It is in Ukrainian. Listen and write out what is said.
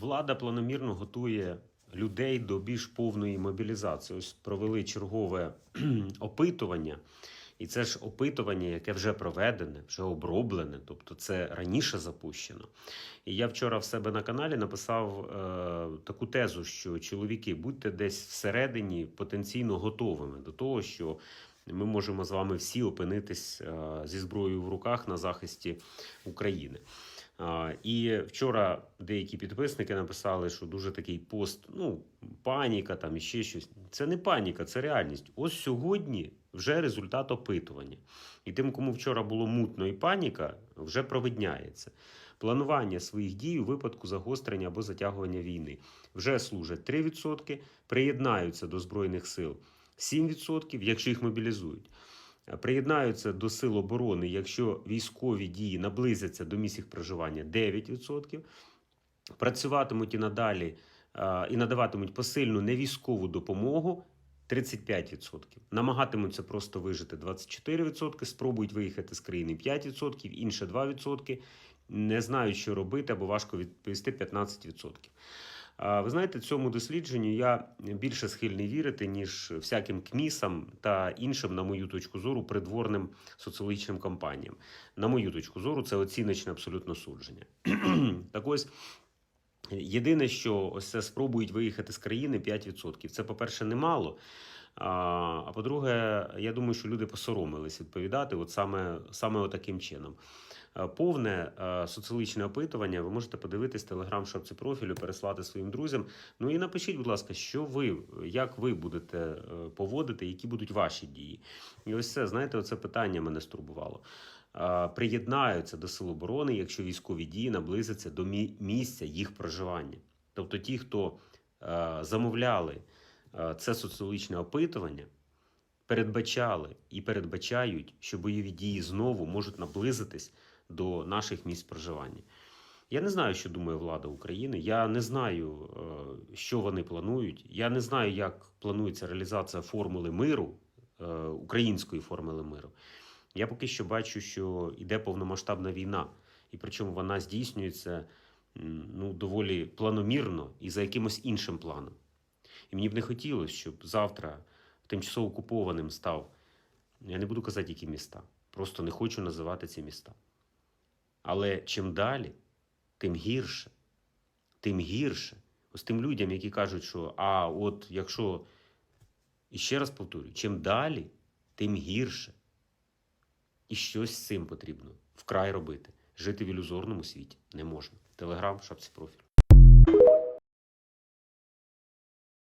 Влада планомірно готує людей до більш повної мобілізації. Ось провели чергове опитування, і це ж опитування, яке вже проведене, вже оброблене, тобто це раніше запущено. І я вчора в себе на каналі написав е, таку тезу, що чоловіки, будьте десь всередині потенційно готовими до того, що ми можемо з вами всі опинитись е, зі зброєю в руках на захисті України. І вчора деякі підписники написали, що дуже такий пост, ну, паніка там і ще щось. Це не паніка, це реальність. Ось сьогодні вже результат опитування. І тим, кому вчора було мутно і паніка, вже провидняється. Планування своїх дій у випадку загострення або затягування війни вже служать 3%, приєднаються до Збройних сил 7%, якщо їх мобілізують. Приєднаються до сил оборони, якщо військові дії наблизяться до місць їх проживання 9%. Працюватимуть і надалі і надаватимуть посильну невійськову допомогу 35%. Намагатимуться просто вижити 24%, спробують виїхати з країни 5%, інше 2%. Не знають, що робити, або важко відповісти 15%. Ви знаєте, цьому дослідженню я більше схильний вірити, ніж всяким КМІСам та іншим, на мою точку зору, придворним соціологічним кампаніям. На мою точку зору, це оціночне абсолютно судження. так ось. Єдине, що ось це спробують виїхати з країни 5%. Це, по-перше, немало. А, по-друге, я думаю, що люди посоромились відповідати от саме, саме отаким чином. Е, Повне е, соціологічне опитування ви можете подивитись в телеграм-шапці профілю, переслати своїм друзям. Ну і напишіть, будь ласка, що ви, як ви будете е, поводити, які будуть ваші дії. І ось це, знаєте, оце питання мене стурбувало. Приєднаються до сил оборони, якщо військові дії наблизяться до місця їх проживання. Тобто ті, хто замовляли це соціологічне опитування, передбачали і передбачають, що бойові дії знову можуть наблизитись до наших місць проживання. Я не знаю, що думає влада України. Я не знаю, е, що вони планують. Я не знаю, як планується реалізація формули миру, е, української формули миру. Я поки що бачу, що йде повномасштабна війна, і причому вона здійснюється ну, доволі планомірно і за якимось іншим планом. І мені б не хотілося, щоб завтра тимчасово окупованим став. Я не буду казати, які міста. Просто не хочу називати ці міста. Але чим далі, тим гірше. Тим гірше. Ось тим людям, які кажуть, що а от якщо. І ще раз повторюю, чим далі, тим гірше. І щось з цим потрібно вкрай робити. Жити в ілюзорному світі не можна. Телеграм, шапці профіль.